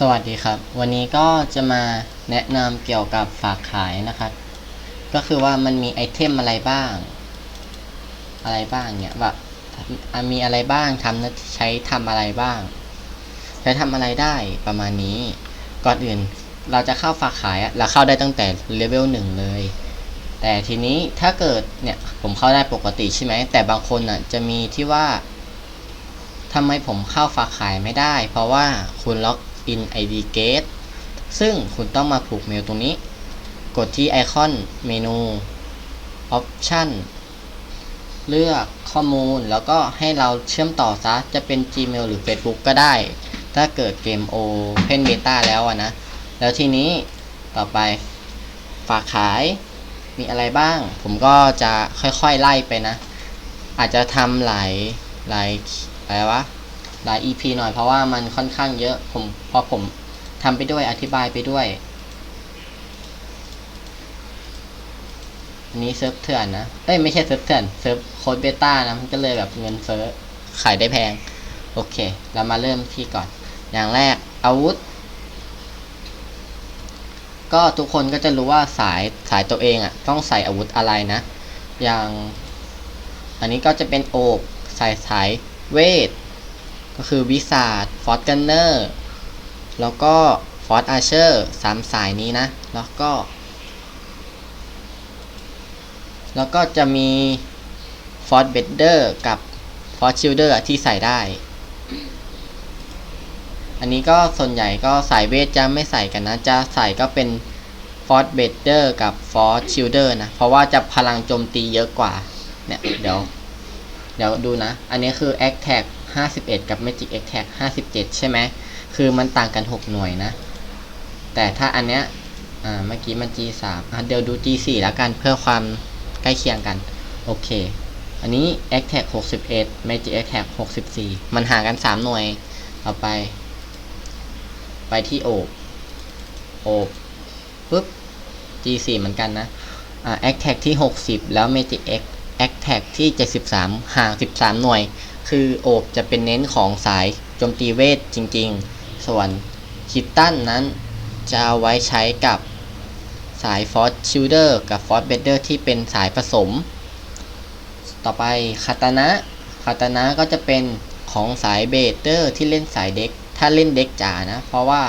สวัสดีครับ วันนี้ก็จะมาแนะนำเกี่ยวกับฝากขายนะครับ ก็คือว่ามันมีไอเทมอะไรบ้าง อะไรบ้างเนี่ยแบบมีอะไรบ้างทำน้าใช้ทำอะไรบ้าง ใช้ทำอะไรได้ประมาณนี้ ก่อนอื่นเราจะเข้าฝากขายอะเราเข้าได้ตั้งแต่เลเวลหนึ่งเลย แต่ทีนี้ถ้าเกิดเนี่ยผมเข้าได้ปกติใช่ไหมแต่บางคนอะจะมีที่ว่าทำไมผมเข้าฝากขายไม่ได้ เพราะว่าคุณล็อก อิน ID Gate ซึ่งคุณต้องมาผูกเมลตรงนี้ กดที่ไอคอนเมนู Option เลือกข้อมูลแล้วก็ให้เราเชื่อมต่อซะ จะเป็น Gmail หรือ Facebook ก็ได้ ถ้าเกิดเกม Open Beta แล้วอะนะ แล้วทีนี้ต่อไปฝากขายมีอะไรบ้าง ผมก็จะค่อยๆไล่ไปนะ อาจจะทำหลายหลายอะไรวะ หลาย EP หน่อยเพราะว่ามันค่อนข้างเยอะผมพอผมทำไปด้วยอธิบายไปด้วยนี้เซิร์ฟเถื่อนนะ เอ้ยไม่ใช่เซิร์ฟเถื่อน เซิร์ฟโค้ดเบต้านะ มันก็เลยแบบเงินเฟ้อขายได้แพง โอเค เรามาเริ่มที่ก่อน อย่างแรกอาวุธ ก็ทุกคนก็จะรู้ว่าสายสายตัวเองอะ่ะ ต้องใส่อาวุธอะไรนะ อย่าง อันนี้ก็จะเป็นโอบใส่สายเวท ก็คือวิสาดฟอร์ g กันเนอร์แล้วก็ฟอร์อาเชอร์สามสายนี้นะ แล้วก็ แล้วก็จะมีฟอร์เบดเดอร์กับฟอร์ชิลเดอร์ที่ใส่ได้ อันนี้ก็ส่วนใหญ่ก็สายเวทจะไม่ใส่กันนะ จะใส่ก็เป็นฟอร์เบดเดอร์กับฟอร์ชิลเดอร์นะ เพราะว่าจะพลังโจมตีเยอะกว่า เนี่ย เดี๋ยว เดี๋ยวดูนะ อันนี้คือ a c t a g 51 กับ Magic a t a g 57 ใช่ไหม คือมันต่างกัน 6 หน่วยนะ แต่ถ้าอันเนี้ย อ่า เมื่อกี้มัน G3 อะเดี๋ยวดู G4 แล้วกันเพื่อความใกล้เคียงกัน โอเค อันนี้ a c t a g 61 Magic a t a g 64 มันห่างกัน 3 หน่วย เอาไป ไปที่โอบโอบปุ๊บ G4 เหมือนกันนะ อ่า a c t a g ที่ 60 แล้ว Magic X a c t a g ที่ 73 ห่าง 13 หน่วย คือโอบจะเป็นเน้นของสายโจมตีเวทจริงๆ ส่วนคิตตันนั้นจะเอาไว้ใช้กับสายฟอสชิลเดอร์กับฟอสเบเดอร์ที่เป็นสายผสม ต่อไปคาตานะคาตานะก็จะเป็นของสายเบเดอร์ที่เล่นสายเด็ก ถ้าเล่นเด็กจ๋านะ เพราะว่า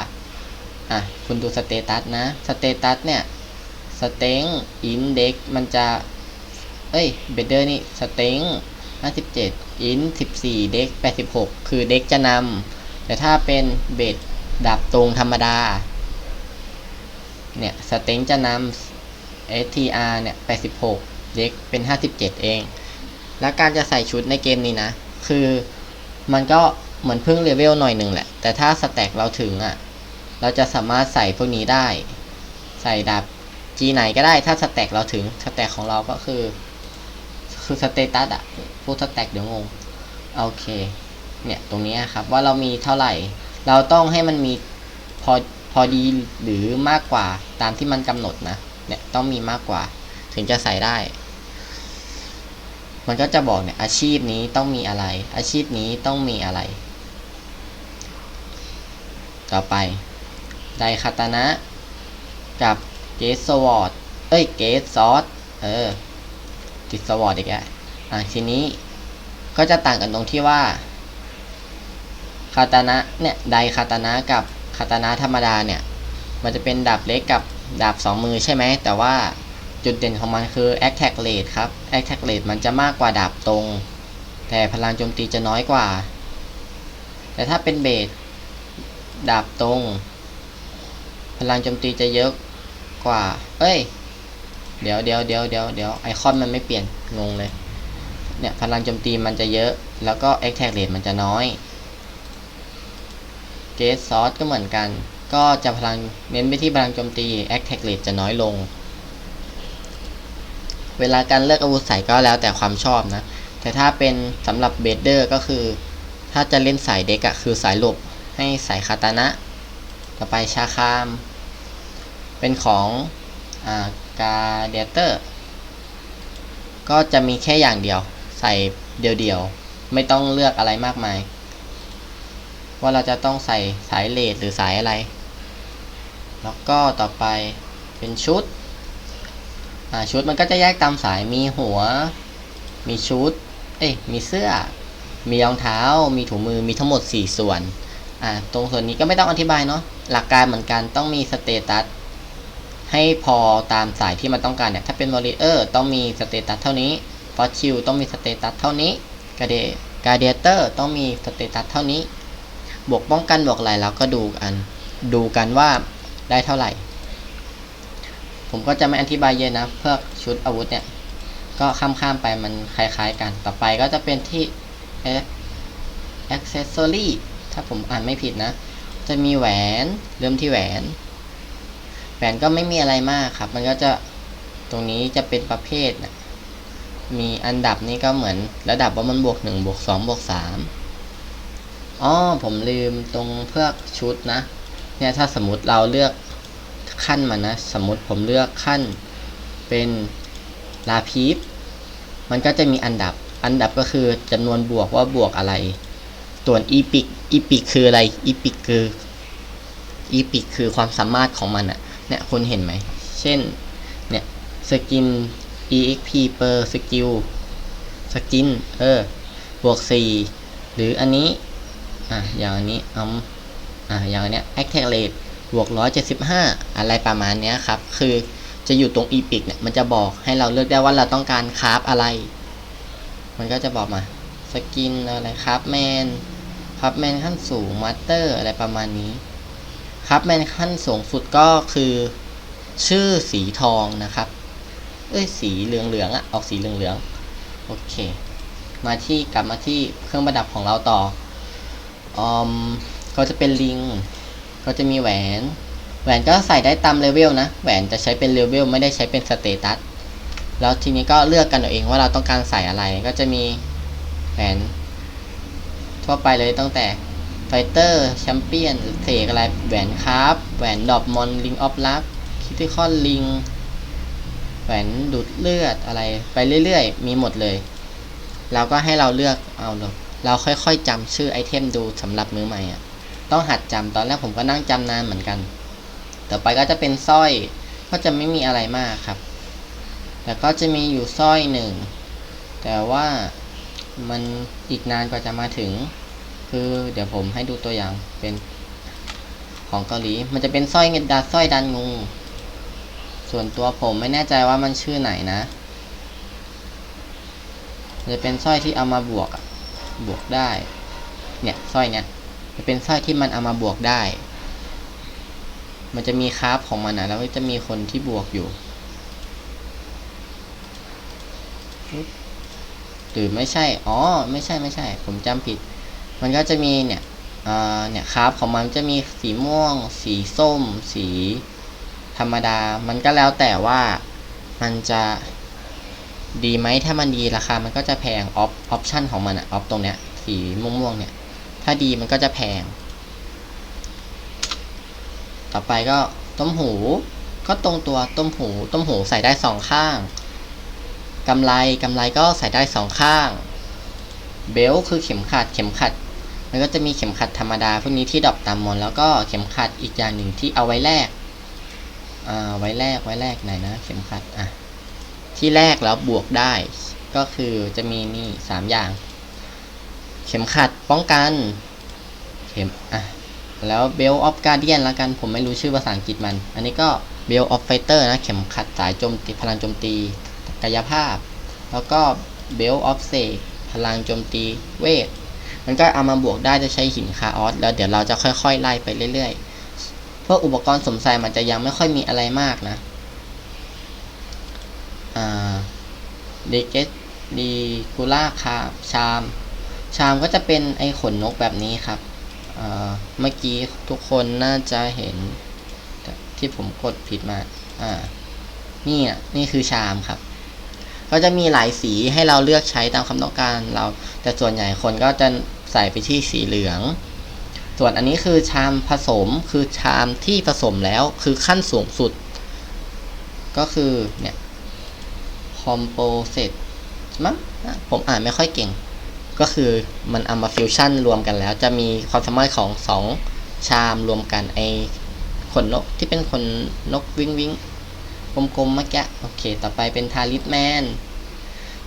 อะ คุณดูสเตตัสนะ สเตตัสเนี่ย สเต็งอินเด็กมันจะ เอ้ย เบเดอร์นี่ สเต็ง57 อิน14เด็ก86คือเด็กจะนำแต่ถ้าเป็นเบดดับตรงธรรมดา เนี่ย สเต็งจะนำ STR เนี่ย86เด็กเป็น57เจ็ดเอง แล้วการจะใส่ชุดในเกมนี้นะ คือมันก็เหมือนเพิ่งเลเวลหน่อยหนึ่งแหละ แต่ถ้าสแต็กเราถึงอะ่ะ เราจะสามารถใส่พวกนี้ได้ ใส่ดับ G ไหนก็ได้ถ้าสแต็กเราถึง สแต็กของเราก็คือ คือสเตตัสอะพวกสแต็กเดี๋ยวงง โอเค เนี่ย ตรงนี้ครับว่าเรามีเท่าไหร่ เราต้องให้มันมีพอพอดีหรือมากกว่าตามที่มันกำหนดนะ เนี่ยต้องมีมากกว่า ถึงจะใส่ได้ มันก็จะบอกเนี่ยอาชีพนี้ต้องมีอะไร อาชีพนี้ต้องมีอะไร ต่อไป ไดคาตานะ กับเกสสวอตเอ้ยเกสซอสเออ ติดสวอตอีกแล้วอะทีนี้ก็จะต่างกันตรงที่ว่าคาตานะเนี่ยไดคาตานะกับคาตานะธรรมดาเนี่ย มันจะเป็นดาบเล็กกับดาบสองมือใช่ไหมแต่ว่าจุดเด่นของมันคือ attack rate ครับ attack rate มันจะมากกว่าดาบตรง แต่พลังโจมตีจะน้อยกว่า แต่ถ้าเป็นเบสดาบตรง พลังโจมตีจะเยอะกว่า เอ้ย เดี๋ยวเดี๋ยวเดี๋ยวเดี๋ยวเดี๋ยวไอคอนมันไม่เปลี่ยนงงเลย เนี่ยพลังโจมตีมันจะเยอะ แล้วก็ attack rate มันจะน้อยเกสซอสก็เหมือนกัน ก็จะพลังเน้นไปที่พลังโจมตี attack rate จะน้อยลง เวลาการเลือกอาวุธใส่ก็แล้วแต่ความชอบนะ แต่ถ้าเป็นสำหรับเบเดอร์ก็คือ ถ้าจะเล่นสายเด็กอะคือสายหลบให้ใส่คาตานะ ต่อไปชาคาม เป็นของอ่า กาเดเตอร์ก็จะมีแค่อย่างเดียว ใส่เดียวๆ ไม่ต้องเลือกอะไรมากมาย ว่าเราจะต้องใส่สายเลดหรือสายอะไร แล้วก็ต่อไปเป็นชุดอ่าชุดมันก็จะแยกตามสายมีหัว มีชุด เอ้ยมีเสื้อ มีรองเท้า มีถุงมือมีทั้งหมด 4 ส่วน อ่าตรงส่วนนี้ก็ไม่ต้องอธิบายเนาะหลักการเหมือนกันต้องมีสเตตัส ให้พอตามสายที่มันต้องการเนี่ย ถ้าเป็นวอลเลเยอร์ต้องมีสเตตัสเท่านี้ฟอสชิลต้องมีสเตตัสเท่านี้กาเดกาเดียเตอร์ต้องมีสเตตัสเท่านี้ บวกป้องกันบวกอะไรเราก็ดูกัน ดูกันว่าได้เท่าไหร่ ผมก็จะไม่อธิบายเยอะนะเพื่อชุดอาวุธเนี่ย ก็ข้ามๆไปมันคล้ายๆกัน ต่อไปก็จะเป็นที่ accessory ถ้าผมอ่านไม่ผิดนะ จะมีแหวน เริ่มที่แหวน แหวนก็ไม่มีอะไรมากครับ มันก็จะตรงนี้จะเป็นประเภทนะมีอันดับนี้ก็เหมือนระดับว่ามันบวกหนึ่งบวกสองบวกสามอ๋อผมลืมตรงเพื่อชุดนะ เนี่ยถ้าสมมติเราเลือกขั้นมานะ สมมติผมเลือกขั้นเป็นลาพีฟมันก็จะมีอันดับ อันดับก็คือจำนวนบวกว่าบวกอะไรส่วนอีพิกอีพิกคืออะไรอีพิกคืออีพิกคือความสามารถของมันอะ เนี่ยคุณเห็นไหม เช่น เนี่ยสกิน exp per skill สกิน เออ บวก 4 หรืออันนี้ อะ อย่างอันนี้เอาอะ อย่างอันเนี้ย attack rate บวก 175 อะไรประมาณเนี้ยครับ คือจะอยู่ตรง epic เนี่ย มันจะบอกให้เราเลือกได้ว่าเราต้องการคราฟอะไร มันก็จะบอกมา สกินอะไรคราฟแมนคราฟแมนขั้นสูงมาสเตอร์อะไรประมาณนี้ คราฟแมนขั้นสูงสุดก็คือ ชื่อสีทองนะครับ เอ้ยสีเหลืองๆอะออกสีเหลืองๆโอเค มาที่กลับมาที่เครื่องประดับของเราต่ออมก็จะเป็นลิง ก็จะมีแหวน แหวนก็ใส่ได้ตามเลเวลนะ แหวนจะใช้เป็นเลเวลไม่ได้ใช้เป็นสเตตัส แล้วทีนี้ก็เลือกกันเอาเองว่าเราต้องการใส่อะไร ก็จะมีแหวนทั่วไปเลยตั้งแต่ เตอร์แชมเปี้ยนเสกอะไรแหวนคราฟแหวนดอบมอนลิงออฟลักคิติคอนลิงแหวนดูดเลือดอะไรไปเรื่อยๆ มีหมดเลย เราก็ให้เราเลือกเอาเลยเราค่อยๆจำชื่อไอเทมดูสำหรับมือใหม่อะต้องหัดจำตอนแรกผมก็นั่งจำนานเหมือนกัน ต่อไปก็จะเป็นสร้อยก็จะไม่มีอะไรมากครับ แต่ก็จะมีอยู่สร้อยหนึ่งแต่ว่ามันอีกนานกว่าจะมาถึง คือเดี๋ยวผมให้ดูตัวอย่างเป็นของเกาหลี มันจะเป็นสร้อยเงินดาสร้อยดันงู ส่วนตัวผมไม่แน่ใจว่ามันชื่อไหนนะจะเป็นสร้อยที่เอามาบวกบวกได้ เนี่ยสร้อยเนี่ยจะเป็นสร้อยที่มันเอามาบวกได้ มันจะมีคราฟของมันนะแล้วก็จะมีคนที่บวกอยู่หรือไม่ใช่ อ๋อ ไม่ใช่ไม่ใช่ ผมจำผิด มันก็จะมีเนี่ยอ่าเนี่ยคราฟของมันจะมีสีม่วง สีส้ม สีธรรมดา มันก็แล้วแต่ว่ามันจะดีไหมถ้ามันดีราคา มันก็จะแพงออฟออปชั่นของมันอะออฟตรงเนี้ยสีม่วงๆเนี่ย ถ้าดีมันก็จะแพง ต่อไปก็ต้มหู ก็ตรงตัวต้มหู ต้มหูใส่ได้สองข้างกำไรกำไรก็ใส่ได้สองข้าง เบลคือเข็มขัด เข็มขัด มันก็จะมีเข็มขัดธรรมดาพวกนี้ที่ดรอปตามมอนแล้วก็เข็มขัดอีกอย่างหนึ่งที่เอาไว้แลกอ่าไว้แรกไว้แรกไหนนะ เข็มขัดอะที่แรกแล้วบวกได้ ก็คือจะมีนี่สามอย่าง เข็มขัดป้องกันเข็มอะแล้วเบลออฟการเดียนละกันผมไม่รู้ชื่อภาษาอังกฤษมัน อันนี้ก็เบลออฟไฟเตอร์นะเข็มขัดสายโจมตีพลังโจมตีกายภาพ แล้วก็เบลออฟเซกพลังโจมตีเวท มันก็เอามาบวกได้จะใช้หินคาออสแล้วเดี๋ยวเราจะค่อยๆไล่ไปเรื่อยๆพวกอุปกรณ์สมใส่มันจะยังไม่ค่อยมีอะไรมากนะอ่าดีเกตดีกูล่าคาชาม ชามก็จะเป็นไอขนนกแบบนี้ครับเเมื่อกี้ทุกคนน่าจะเห็นที่ผมกดผิดมาอ่านี่อะนี่คือชามครับ ก็จะมีหลายสีให้เราเลือกใช้ตามความต้องการเรา แต่ส่วนใหญ่คนก็จะ ใส่ไปที่สีเหลือง ส่วนอันนี้คือชามผสมคือชามที่ผสมแล้วคือขั้นสูงสุด ก็คือเนี่ยคอมโพเซตมั้งผมอ่านไม่ค่อยเก่ง ก็คือมันเอามาฟิวชั่นรวมกันแล้ว จะมีความสามารถของสองชามรวมกันไอขนนกที่เป็นขนนกวิงวิงกลมๆเมื่อกี้โอเค ต่อไปเป็นทาริสแมน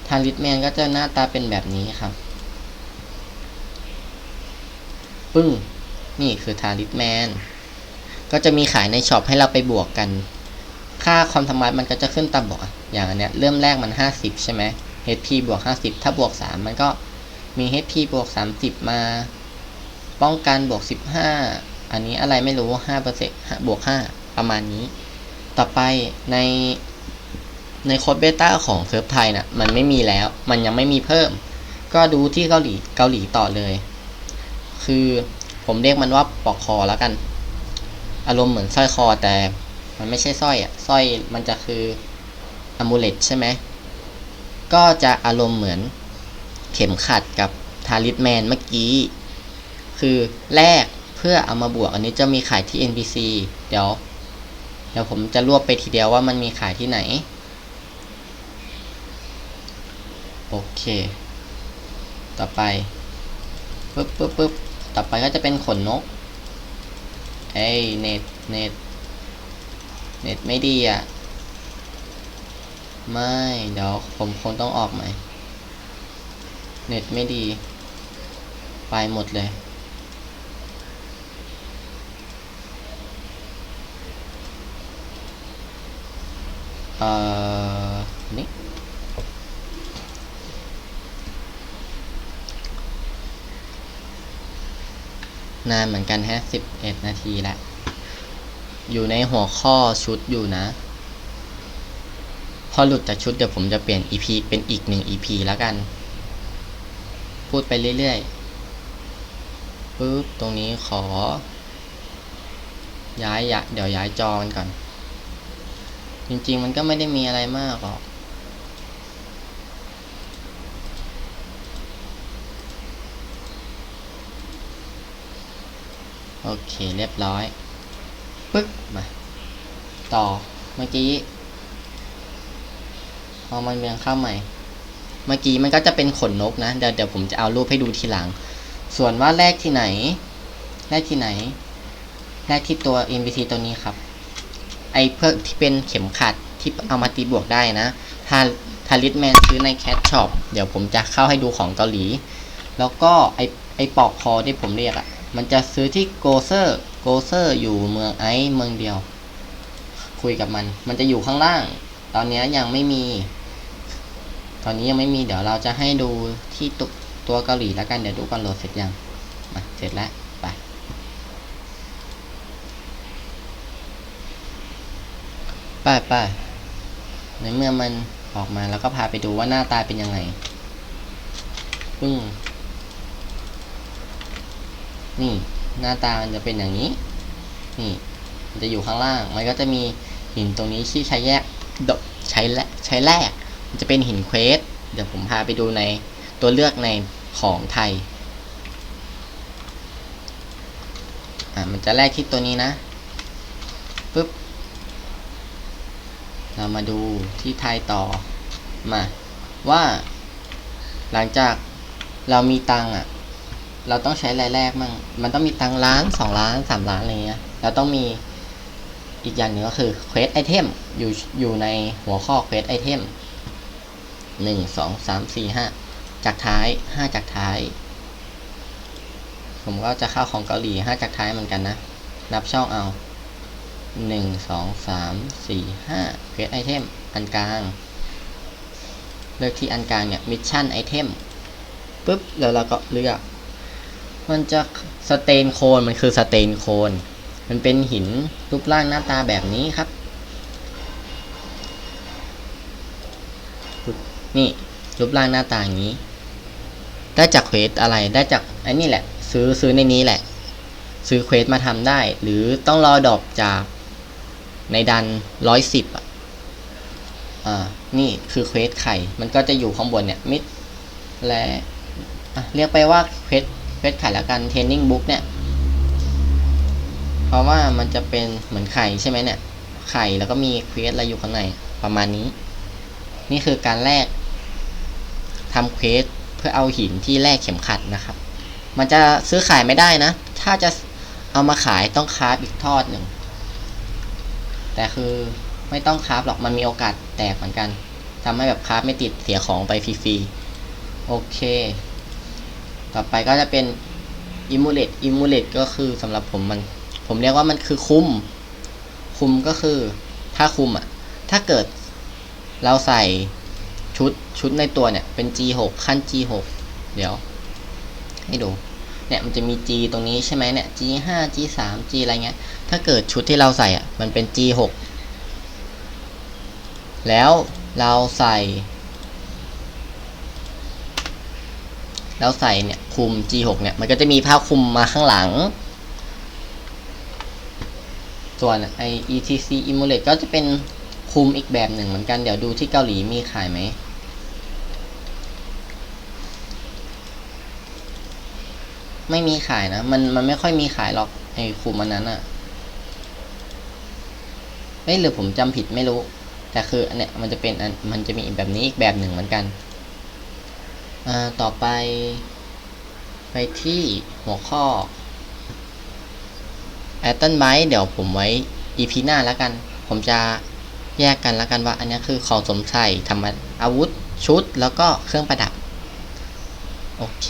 ทาริสแมนก็จะหน้าตาเป็นแบบนี้ครับ ปึ้ง นี่คือทาริสแมน ก็จะมีขายในช็อปให้เราไปบวกกัน ค่าความสามารถมันก็จะขึ้นตามบอกออย่างอันเนี้ยเริ่มแรกมัน 50 ใช่ไหม HP บวก 50 ถ้าบวก 3 มันก็มี HP บวก 30 มา ป้องกันบวก 15 อันนี้อะไรไม่รู้5เปอร์เซ็นต์บวก 5 ประมาณนี้ ต่อไปในในโค้ดเบต้าของเซิร์ฟไทยน่ะมันไม่มีแล้ว มันยังไม่มีเพิ่ม ก็ดูที่เกาหลีเกาหลีต่อเลย คือผมเรียกมันว่าปอกคอแล้วกัน อารมณ์เหมือนสร้อยคอแต่มันไม่ใช่สร้อยอะสร้อยมันจะคืออ m u l e t ใช่ไหมก็จะอารมณ์เหมือนเข็มขัดกับทาริสแมนเมื่อกี้ คือแลกเพื่อเอามาบวกอันนี้จะมีขายที่ NPC เดี๋ยว เดี๋ยวผมจะรวบไปทีเดียวว่ามันมีขายที่ไหน โอเค ต่อไปปึ๊บปึ๊บปึ๊บ ต่อไปก็จะเป็นขนนก เอ้ยเน็ตเน็ตเน็ตไม่ดีอะ ไม่ เดี๋ยวผมคงต้องออกใหม่ เน็ตไม่ดี ไปหมดเลย เอ่อ นี่ นานเหมือนกันแฮะสิบเอ็ดนาทีแหละ อยู่ในหัวข้อชุดอยู่นะ พอหลุดจากชุดเดี๋ยวผมจะเปลี่ยน EP เป็นอีกหนึ่ง EP แล้วกัน พูดไปเรื่อยๆปึ๊บตรงนี้ขอ ย้ายยะเดี๋ยวย้ายจอมันก่อน จริงๆมันก็ไม่ได้มีอะไรมากหรอก โอเคเรียบร้อยปึ๊กมาต่อเมื่อกี้พอมันเบียงเข้าใหม่ เมื่อกี้มันก็จะเป็นขนนกนะเดี๋ยวเดี๋ยวผมจะเอารูปให้ดูทีหลัง ส่วนว่าแรกที่ไหน แรกที่ไหน แรกที่ตัว NPC ตัวนี้ครับ ไอเพื่อที่เป็นเข็มขัดที่เอามาตีบวกได้นะถ้าทาริสแมนซื้อในแคทช็อปเดี๋ยวผมจะเข้าให้ดูของเกาหลี แล้วก็ไอไอปอกคอที่ผมเรียกอะ่ะ มันจะซื้อที่โกเซอร์โกเซอร์อยู่เมืองไอซ์เมืองเดียว คุยกับมัน มันจะอยู่ข้างล่าง ตอนนี้ยังไม่มี ตอนนี้ยังไม่มีเดี๋ยวเราจะให้ดูที่ตัวตัวเกาหลีแล้วกันเดี๋ยวดูก่อนโหลดเสร็จยังมาเสร็จแล้วไปไปไปในเมื่อมันออกมาแล้วก็พาไปดูว่าหน้าตาเป็นยังไงปึ้ง นี่หน้าตามันจะเป็นอย่างนี้ นี่มันจะอยู่ข้างล่าง มันก็จะมีหินตรงนี้ที่ใช้แยกดใช้และใช้แรก มันจะเป็นหินเควส เดี๋ยวผมพาไปดูในตัวเลือกในของไทย อ่ามันจะแรกที่ตัวนี้นะปึ๊บ เรามาดูที่ไทยต่อ มา ว่า หลังจากเรามีตังค์อะ เราต้องใช้รายแรกมั่งมันต้องมีตังล้านสองล้านสามล้านอะไรเงี้ยเราต้องมีอีกอย่างหนึ่งก็คือ Quest Item อยู่อยู่ในหัวข้อ Quest Item หนึ่งสองสามสี่ห้าจากท้ายห้าจากท้าย ผมก็จะเข้าของเกาหลีห้าจากท้ายเหมือนกันนะ นับช่องเอาหนึ่งสองสามสี่ห้า Quest Item อันกลาง เลือกที่อันกลางเนี่ย Mission Item ปุ๊บแล้วเราก็เลือก มันจะสเตนโคนมันคือสเตนโคนมันเป็นหินรูปร่างหน้าตาแบบนี้ครับ นี่รูปร่างหน้าตาอย่างนี้ ได้จากเควสอะไรได้จากไอ้นี่แหละ ซื้อซื้อในนี้แหละ ซื้อเควสมาทำได้ หรือต้องรอดอปจากในดันร้อยสิบอะอ่านี่คือเควสไข่ มันก็จะอยู่ข้างบนเนี่ยมิดและะเรียกไปว่าเควส เควสไข่ล้วกันเทรนนิ่งบุ๊กเนี่ย เพราะว่ามันจะเป็นเหมือนไข่ใช่ไหมเนี่ย ไข่แล้วก็มีเควสอะไรอยู่ข้างในประมาณนี้ นี่คือการแรกทำเควสเพื่อเอาหินที่แลกเข็มขัดนะครับ มันจะซื้อขายไม่ได้นะ ถ้าจะเอามาขายต้องคราฟอีกทอดหนึ่ง แต่คือไม่ต้องคราฟหรอกมันมีโอกาสแตกเหมือนกันทำให้แบบคราฟไม่ติดเสียของไปฟรีๆโอเค ต่อไปก็จะเป็นอิมูเลตอิมูเลตก็คือสำหรับผมมัน ผมเรียกว่ามันคือคุม คุมก็คือถ้าคุมอะ ถ้าเกิดเราใส่ชุดชุดในตัวเนี่ย เป็น G6 ขั้น G6 เดี๋ยว ให้ดู เนี่ยมันจะมี G ตรงนี้ใช่ไหมเนี่ย G5 G3 G อะไรเงี้ย ถ้าเกิดชุดที่เราใส่อะ มันเป็น G6 แล้วเราใส่ แล้วใส่เนี่ยคุม G6 เนี่ยมันก็จะมีผ้าคลุมมาข้างหลัง ส่วนไอ ETC Emulate ก็จะเป็นคุมอีกแบบหนึ่งเหมือนกันเดี๋ยวดูที่เกาหลีมีขายไหมไม่มีขายนะ มันมันไม่ค่อยมีขายหรอกไอคุมอันนั้นอะเอ้ยหรือผมจำผิดไม่รู้ แต่คืออันเนี้ยมันจะเป็นอันมันจะมีแบบนี้อีกแบบหนึ่งเหมือนกัน ต่อไป ไปที่หัวข้อแอตเติลไบเดี๋ยวผมไว้ EP หน้าแล้วกัน ผมจะแยกกันแล้วกันว่า อันนี้คือของสมใส่ทำอาวุธชุดแล้วก็เครื่องประดับ โอเค